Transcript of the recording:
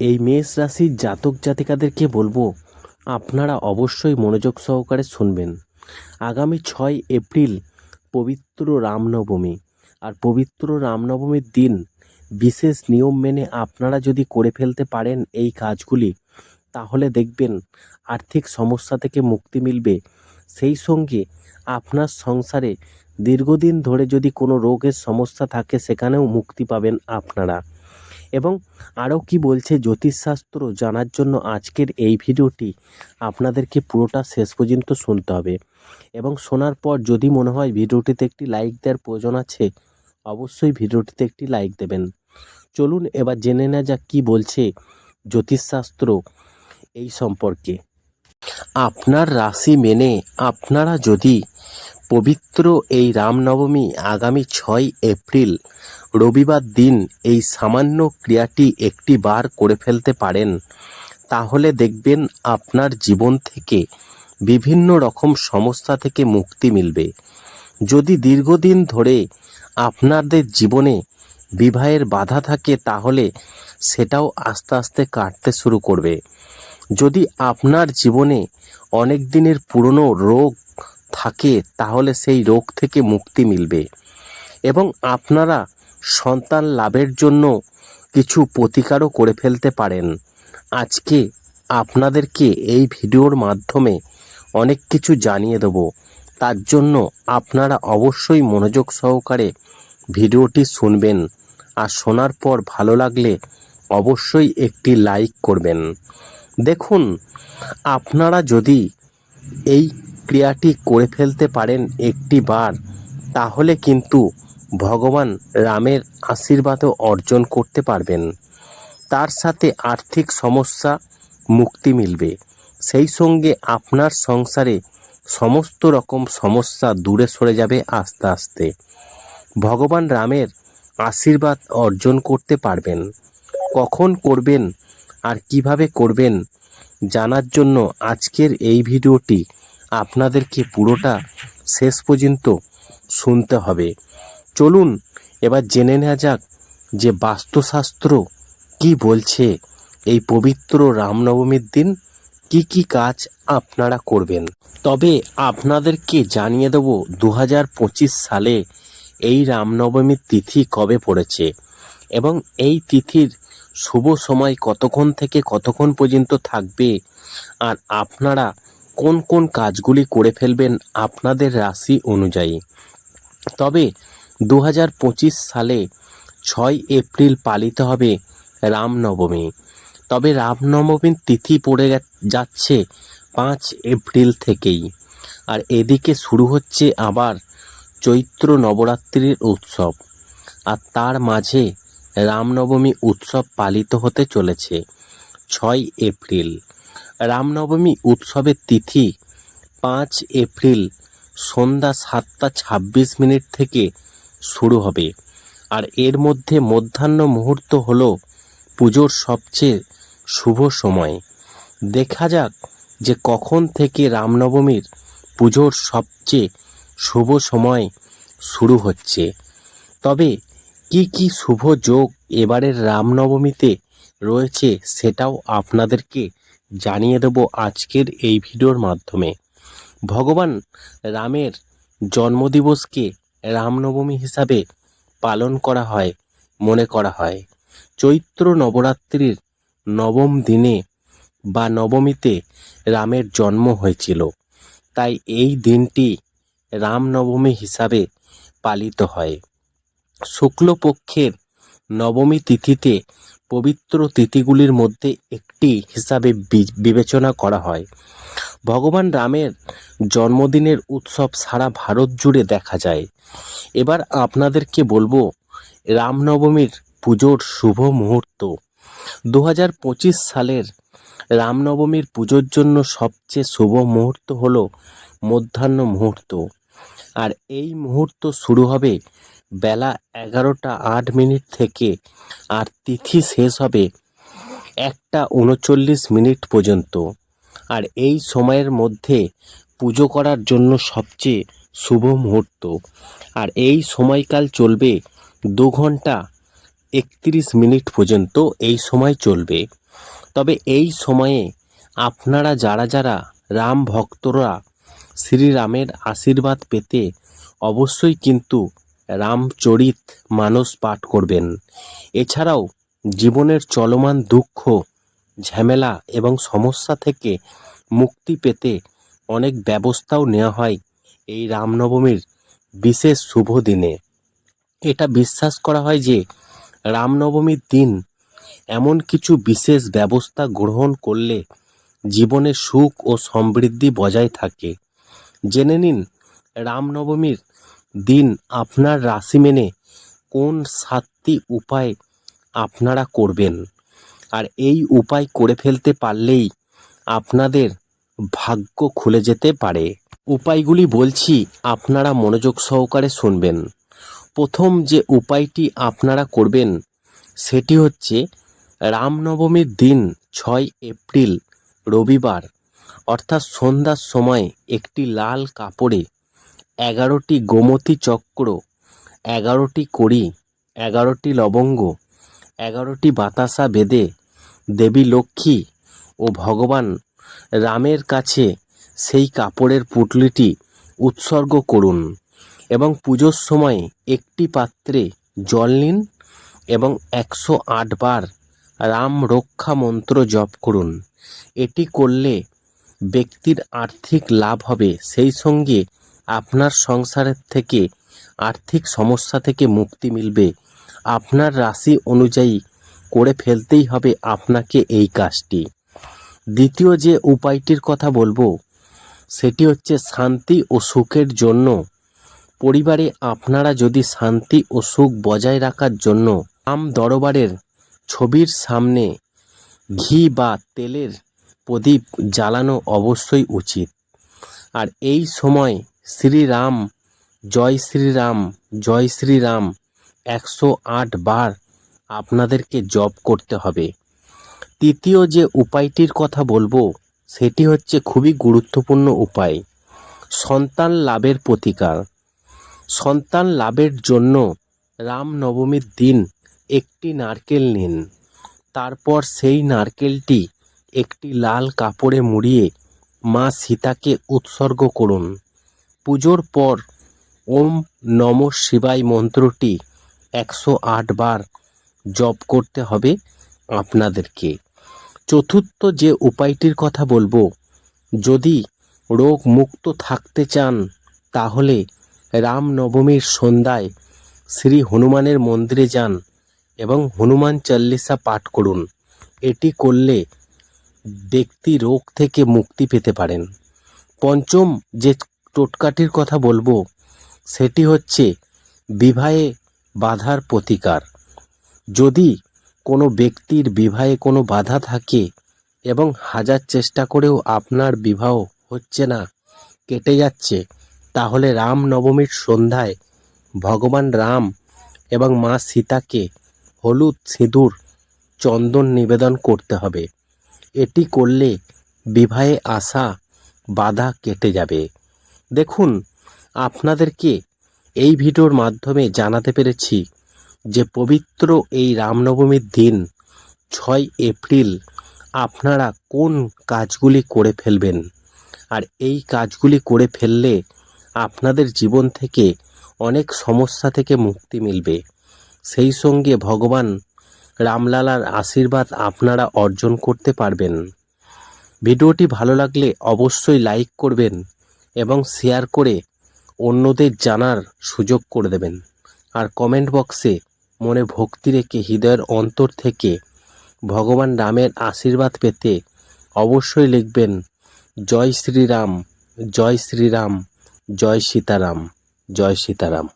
এই মেষ রাশির জাতক জাতিকাদেরকে বলব, আপনারা অবশ্যই মনোযোগ সহকারে শুনবেন। আগামী ছয় এপ্রিল পবিত্র রামনবমী। আর পবিত্র রামনবমীর দিন বিশেষ নিয়ম মেনে আপনারা যদি করে ফেলতে পারেন এই কাজগুলি, তাহলে দেখবেন আর্থিক সমস্যা থেকে মুক্তি মিলবে। সেই সঙ্গে আপনার সংসারে দীর্ঘদিন ধরে যদি কোনো রোগের সমস্যা থাকে, সেখানেও মুক্তি পাবেন আপনারা। এবং আরও কি বলছে জ্যোতিষশাস্ত্র জানার জন্য আজকের এই ভিডিওটি আপনাদেরকে পুরোটা শেষ পর্যন্ত শুনতে হবে। এবং শোনার পর যদি মনে হয় ভিডিওটিতে একটি লাইক দেওয়ার প্রয়োজন আছে, অবশ্যই ভিডিওটিতে একটি লাইক দেবেন। চলুন এবার জেনে নেওয়া যাক কী বলছে জ্যোতিষশাস্ত্র এই সম্পর্কে। আপনার রাশি মেনে আপনারা যদি পবিত্র এই রামনবমী আগামী ছয় এপ্রিল। রবিবার দিন এই সামান্য ক্রিয়াটি একটি বার করে ফেলতে পারেন। তাহলে দেখবেন আপনার জীবন থেকে বিভিন্ন রকম সমস্যা থেকে মুক্তি মিলবে। যদি দীর্ঘদিন ধরে আপনাদের জীবনে বিবাহের বাধা থাকে, তাহলে সেটাও আস্তে আস্তে কাটতে শুরু করবে। যদি আপনার জীবনে অনেক দিনের পুরনো রোগ থাকে, তাহলে সেই রোগ থেকে মুক্তি মিলবে। এবং আপনারা সন্তান লাভের জন্য কিছু প্রতিকারও করে ফেলতে পারেন। আজকে আপনাদেরকে এই ভিডিওর মাধ্যমে অনেক কিছু জানিয়ে দেব। তার জন্য আপনারা অবশ্যই মনোযোগ সহকারে ভিডিওটি শুনবেন। আর শোনার পর ভালো লাগলে অবশ্যই একটি লাইক করবেন। দেখুন, আপনারা যদি এই ক্রিয়াটি করে ফেলতে পারেন একটি বার, তাহলে কিন্তু ভগবান রামের আশীর্বাদও অর্জন করতে পারবেন। তার সাথে আর্থিক সমস্যা, মুক্তি মিলবে। সেই সঙ্গে আপনার সংসারে সমস্ত রকম সমস্যা দূরে সরে যাবে আস্তে আস্তে। ভগবান রামের আশীর্বাদ অর্জন করতে পারবেন। কখন করবেন আর কীভাবে করবেন জানার জন্য আজকের এই ভিডিওটি আপনাদেরকে পুরোটা শেষ পর্যন্ত শুনতে হবে? চলুন, এবার জেনে নেওয়া যাক যে বাস্তুশাস্ত্র কি বলছে এই পবিত্র রামনবমীর দিন, কি কি কাজ আপনারা করবেন। তবে আপনাদেরকে জানিয়ে দেব দু হাজার পঁচিশ সালে এই রামনবমীর তিথি কবে পড়েছে এবং এই তিথির শুভ সময় কতক্ষণ থেকে কতক্ষণ পর্যন্ত থাকবে, আর আপনারা কোন কোন কাজগুলি করে ফেলবেন আপনাদের রাশি অনুযায়ী। তবে দু হাজার পঁচিশ সালে ছয় এপ্রিল পালিত হবে রামনবমী। তবে রামনবমীর তিথি পড়ে যাচ্ছে পাঁচ এপ্রিল থেকেই। আর এদিকে শুরু হচ্ছে আবার চৈত্র নবরাত্রির উৎসব। আর তার মাঝে রামনবমী উৎসব পালিত হতে চলেছে ছয় এপ্রিল। রামনবমী উৎসবের তিথি পাঁচ এপ্রিল সন্ধ্যা সাতটা ছাব্বিশ মিনিট থেকে শুরু হবে। আর এর মধ্যে মধ্যাহ্ন মুহূর্ত হল পুজোর সবচেয়ে শুভ সময়। দেখা যাক যে কখন থেকে রামনবমীর পুজোর সবচেয়ে শুভ সময় শুরু হচ্ছে। তবে কি কি শুভ যোগ এবারের রামনবমীতে রয়েছে সেটাও আপনাদেরকে জানিয়ে দেব আজকের এই ভিডিওর মাধ্যমে। ভগবান রামের জন্মদিবসকে রামনবমী হিসাবে পালন করা হয়, মনে করা হয়। চৈত্র নবরাত্রির নবম দিনে বা নবমীতে রামের জন্ম হয়েছিল। তাই এই দিনটি রামনবমী হিসাবে পালিত হয়। শুক্লপক্ষের নবমী তিথিতে পবিত্র তিথিগুলির মধ্যে একটি হিসাবে বিবেচনা করা হয়। ভগবান রামের জন্মদিনের উৎসব সারা ভারত জুড়ে দেখা যায়। এবার আপনাদেরকে বলব, রামনবমীর পুজোর শুভ মুহূর্ত। দু হাজার পঁচিশ সালের রামনবমীর পুজোর জন্য সবচেয়ে শুভ মুহূর্ত হলো মধ্যাহ্ন মুহূর্ত। আর এই মুহূর্ত শুরু হবে বেলা এগারোটা আট মিনিট থেকে আর তিথি শেষ হবে একটা উনচল্লিশ মিনিট পর্যন্ত। আর এই সময়ের মধ্যে পুজো করার জন্য সবচেয়ে শুভ মুহূর্ত। আর এই সময়কাল চলবে দু ঘণ্টা একত্রিশ মিনিট পর্যন্ত এই সময় চলবে। তবে এই সময়ে আপনারা যারা যারা রাম ভক্তরা শ্রীরামের আশীর্বাদ পেতে অবশ্যই কিন্তু রামচরিত মানস পাঠ করবেন। এছাড়াও জীবনের চলমান দুঃখ, ঝামেলা এবং সমস্যা থেকে মুক্তি পেতে অনেক ব্যবস্থাও নেওয়া হয় এই রামনবমীর বিশেষ শুভ দিনে। এটা বিশ্বাস করা হয় যে রামনবমীর দিন এমন কিছু বিশেষ ব্যবস্থা গ্রহণ করলে জীবনে সুখ ও সমৃদ্ধি বজায় থাকে। জেনে নিন, রামনবমীর দিন আপনার রাশি মেনে কোন সাতটি উপায় আপনারা করবেন? আর এই উপায় করে ফেলতে পারলেই আপনাদের ভাগ্য খুলে যেতে পারে। উপায়গুলি বলছি, আপনারা মনোযোগ সহকারে শুনবেন। প্রথম যে উপায়টি আপনারা করবেন, সেটি হচ্ছে রামনবমীর দিন ছয় এপ্রিল রবিবার, অর্থাৎ সন্ধ্যার সময় একটি লাল কাপড়ে এগারোটি গোমতী চক্র, এগারোটি কড়ি, এগারোটি লবঙ্গ, এগারোটি বাতাসা বেদে দেবী লক্ষ্মী ও ভগবান রামের কাছে সেই কাপড়ের পুটলিটি উৎসর্গ করুন এবং পুজোর সময় একটি পাত্রে জল নিন এবং একশো আট বার রাম রক্ষা মন্ত্র জপ করুন। এটি করলে ব্যক্তির আর্থিক লাভ হবে। সেই সঙ্গে আপনার সংসারের থেকে, আর্থিক সমস্যা থেকে মুক্তি মিলবে। আপনার রাশি অনুযায়ী করে ফেলতেই হবে আপনাকে এই কাজটি। দ্বিতীয় যে উপায়টির কথা বলব, সেটি হচ্ছে শান্তি ও সুখের জন্য। পরিবারে আপনারা যদি শান্তি ও সুখ বজায় রাখার জন্য আম দরবারের ছবির সামনে ঘি বা তেলের প্রদীপ জ্বালানো অবশ্যই উচিত। আর এই সময় শ্রীরাম, জয় শ্রীরাম জয় শ্রীরাম, একশো আট বার আপনাদেরকে জপ করতে হবে। তৃতীয় যে উপায়টির কথা বলব, সেটি হচ্ছে খুবই গুরুত্বপূর্ণ উপায়, সন্তান লাভের প্রতিকার। সন্তান লাভের জন্য রামনবমীর দিন একটি নারকেল নিন, তারপর সেই নারকেলটি একটি লাল কাপড়ে মুড়িয়ে মা সীতাকে উৎসর্গ করুন। পুজোর পর ওম নম শিবায় মন্ত্রটি একশো আট বার জপ করতে হবে আপনাদেরকে। চতুর্থ যে উপায়টির কথা বলব, যদি রোগ মুক্ত থাকতে চান, তাহলে রামনবমীর সন্ধ্যায় শ্রী হনুমানের মন্দিরে যান এবং হনুমান চল্লিশা পাঠ করুন। এটি করলে ব্যক্তি রোগ থেকে মুক্তি পেতে পারেন। পঞ্চম যে টোটকাটির কথা বলব, সেটি হচ্ছে বিবাহে বাধার প্রতিকার। যদি কোনো ব্যক্তির বিবাহে কোনো বাধা থাকে এবং হাজার চেষ্টা করেও আপনার বিবাহ হচ্ছে না, কেটে যাচ্ছে, তাহলে রাম নবমীর সন্ধ্যায় ভগবান রাম এবং মা সীতাকে হলুদ সিঁদুর, চন্দন নিবেদন করতে হবে। এটি করলে বিবাহে আসা বাধা কেটে যাবে। দেখুন, আপনাদেরকে এই ভিডিওর মাধ্যমে জানাতে পেরেছি যে পবিত্র এই রামনবমীর দিন, ছয় এপ্রিল, আপনারা কোন কাজগুলি করে ফেলবেন? আর এই কাজগুলি করে ফেললে আপনাদের জীবন থেকে অনেক সমস্যা থেকে মুক্তি মিলবে। সেই সঙ্গে ভগবান রামলালার আশীর্বাদ আপনারা অর্জন করতে পারবেন। ভিডিওটি ভালো লাগলে অবশ্যই লাইক করবেন এবং শেয়ার করে অন্যদের জানার সুযোগ করে দেবেন। আর কমেন্ট বক্সে মনে ভক্তি রেখে হৃদয়ের অন্তর থেকে ভগবান রামের আশীর্বাদ পেতে অবশ্যই লিখবেন, জয় শ্রীরাম জয় শ্রীরাম, জয় সীতারাম জয় সীতারাম।